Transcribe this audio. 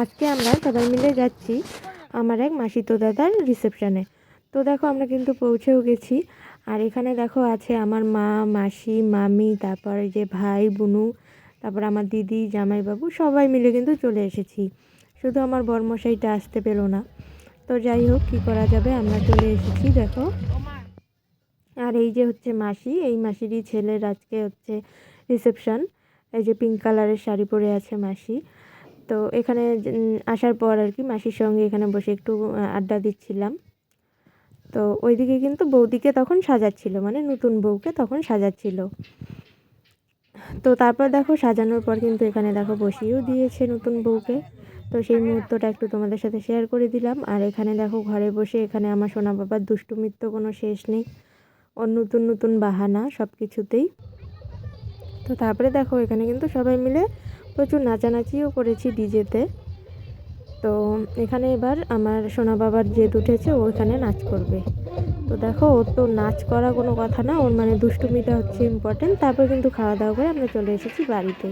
আজকে আমরা সবাই মিলে যাচ্ছি আমার এক মাসিতো দাদার রিসেপশানে তো দেখো আমরা কিন্তু পৌঁছেও গেছি। আর এখানে দেখো আছে আমার মা, মাসি, মামি, তারপর যে ভাই, বুনু, তারপর আমার দিদি, জামাইবাবু সবাই মিলে কিন্তু চলে এসেছি। শুধু আমার বরমশাইটা আসতে পেল না। তো যাই হোক, কী করা যাবে? আমরা চলে এসেছি, দেখো। আর এই যে হচ্ছে মাসি, এই মাসিরই ছেলের আজকে হচ্ছে রিসেপশন এই যে পিঙ্ক কালারের শাড়ি পরে আছে মাসি। তো এখানে আসার পর আর কি মাসির সঙ্গে এখানে বসে একটু আড্ডা দিচ্ছিলাম। তো ওইদিকে কিন্তু বৌদিকে তখন সাজাচ্ছিল মানে নতুন বউকে তখন সাজাচ্ছিল। তো তারপর দেখো সাজানোর পর কিন্তু এখানে দেখো বসিয়েও দিয়েছে নতুন বউকে। তো সেই মুহূর্তটা একটু তোমাদের সাথে শেয়ার করে দিলাম। আর এখানে দেখো ঘরে বসে এখানে আমার সোনা বাবার দুষ্টুমির তো কোনো শেষ নেই। ওর নতুন নতুন বাহানা সব কিছুতেই তো তারপরে দেখো এখানে কিন্তু সবাই মিলে প্রচুর নাচানাচিও করেছি ডিজেতে। তো এখানে এবার আমার সোনা বাবার জেদ উঠেছে, ও এখানে নাচ করবে। তো দেখো, ওর তো নাচ করা কোনো কথা না, ওর মানে দুষ্টুমিটা হচ্ছে ইম্পর্টেন্ট তারপর কিন্তু খাওয়া দাওয়া করে আমরা চলে এসেছি বাড়িতে।